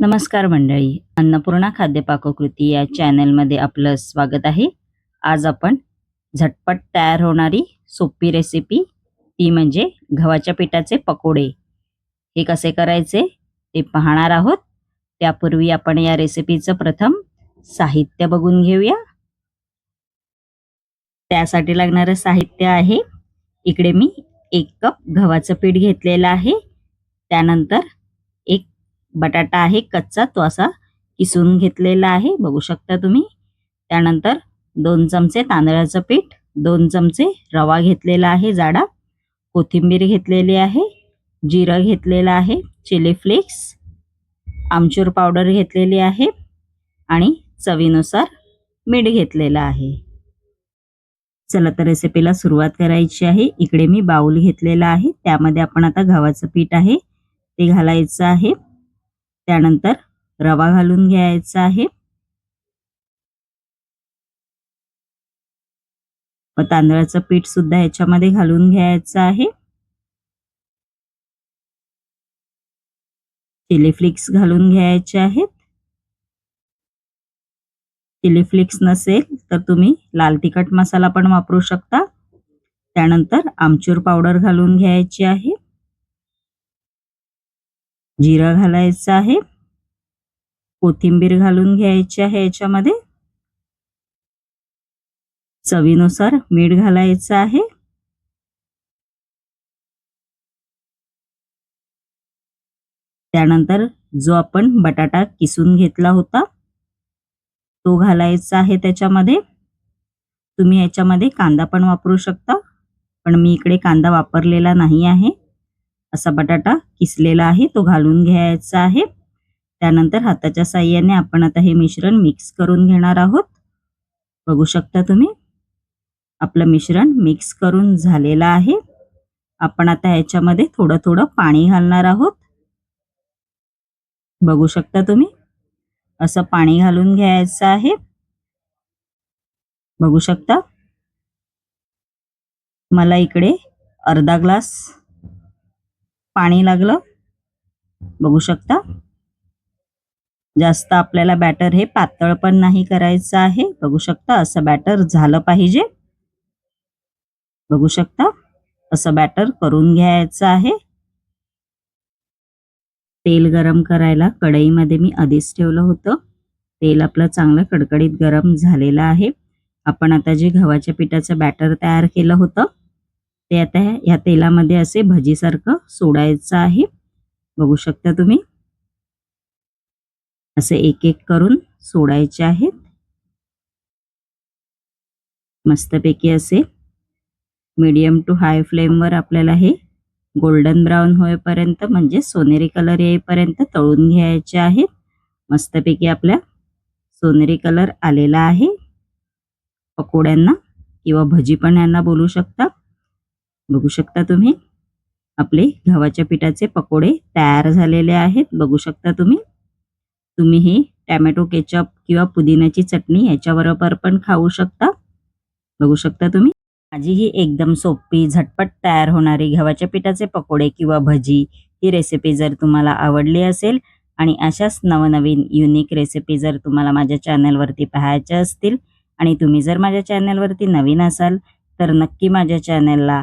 नमस्कार मंडळी अन्नपूर्णा खाद्यपाककृती या चॅनलमध्ये आपलं स्वागत आहे. आज आपण झटपट तयार होणारी सोपी रेसिपी ती म्हणजे गव्हाच्या पिठाचे पकोडे. हे कसे करायचे ते पाहणार आहोत. त्यापूर्वी आपण या रेसिपीचं प्रथम साहित्य बघून घेऊया. त्यासाठी लागणारं साहित्य आहे. इकडे मी एक कप गव्हाचं पीठ घेतलेलं आहे. त्यानंतर बटाटा आहे कच्चा तो असा किसून घेतलेला आहे बघू शकता तुम्ही. त्यानंतर दोन चमचे तांदळाचं पीठ दोन चमचे रवा घेतलेला आहे जाडा कोथिंबीर घेतलेली आहे जिरं घेतलेलं आहे चिली फ्लेक्स आमचूर पावडर घेतलेली आहे आणि चवीनुसार मीठ घेतलेलं आहे. चला तर रेसिपीला सुरुवात करायची आहे. इकडे मी बाउल घेतलेला आहे त्यामध्ये आपण आता गव्हाचं पीठ आहे ते घालायचं आहे. त्यानंतर रवा घालून घ्यायचा आहे. व तांदळाचं पीठ सुद्धा याच्यामध्ये घालून घ्यायचं आहे. चिली फ्लिक्स घालून घ्यायचे आहेत. चिली फ्लिक्स नसेल तर तुम्ही लाल तिखट मसाला पण वापरू शकता. त्यानंतर आमचूर पावडर घालून घ्यायची आहे. जिरं घालायचा आहे. कोथिंबीर घालून घ्यायची आहे याच्यामध्ये. चवीनुसार मीठ घालायचं आहे. त्यानंतर जो आपण बटाटा किसून घेतला होता तो घालायचा आहे त्याच्यामध्ये. तुम्ही याच्यामध्ये कांदा पण वापरू शकता पण मी इकडे कांदा वापरलेला नाही आहे. असा बटाटा किसलेला आहे तो घालून घ्यायचा आहे. त्यानंतर हाताच्या साह्याने आपण आता हे मिश्रण मिक्स करून घेणार आहोत. बघू शकता तुम्ही आपलं मिश्रण मिक्स करून झालेलं आहे. आपण आता ह्याच्यामध्ये थोडं थोडं पाणी घालणार आहोत. बघू शकता तुम्ही असं पाणी घालून घ्यायचं आहे. बघू शकता मला इकडे अर्धा ग्लास पाणी लागलं. बघू शकता. जास्त आपल्याला बॅटर हे पातळ पण नाही करायचं आहे. बघू शकता असं बॅटर झालं पाहिजे. बघू शकता असं बॅटर करून घ्यायचं आहे. तेल गरम करायला कढईमध्ये मी आधीच ठेवलं होतं. तेल आपलं चांगलं कडकडीत गरम झालेलं आहे. आपण आता जे गव्हाच्या पिठाचं बॅटर तयार केलं होतं ते आता या तेलामध्ये असे भजीसारखं सोडायचं आहे. बघू शकता तुम्ही. असे एक एक करून सोडायचे आहेत. मस्तपैकी असे. मीडियम टू हाय फ्लेमवर आपल्याला हे गोल्डन ब्राऊन होईपर्यंत म्हणजे सोनेरी कलर येईपर्यंत तळून घ्यायचे आहेत. मस्तपैकी आपल्या सोनेरी कलर आलेला आहे. पकोड्यांना किंवा भजी पण यांना बोलू शकता. बघू शकता तुम्ही. आपले गव्हाच्या पिठाचे पकोडे तयार झालेले आहेत. बघू शकता तुम्ही. तुम्ही हे टॅमॅटो केचप किंवा पुदिन्याची चटणी याच्याबरोबर पण खाऊ शकता. बघू शकता तुम्ही. माझी ही एकदम सोपी झटपट तयार होणारी गव्हाच्या पिठाचे पकोडे किंवा भजी ही रेसिपी जर तुम्हाला आवडली असेल आणि अशाच नवनवीन युनिक रेसिपी जर तुम्हाला माझ्या चॅनलवरती पाहायच्या असतील आणि तुम्ही जर माझ्या चॅनलवरती नवीन असाल तर नक्की माझ्या चॅनलला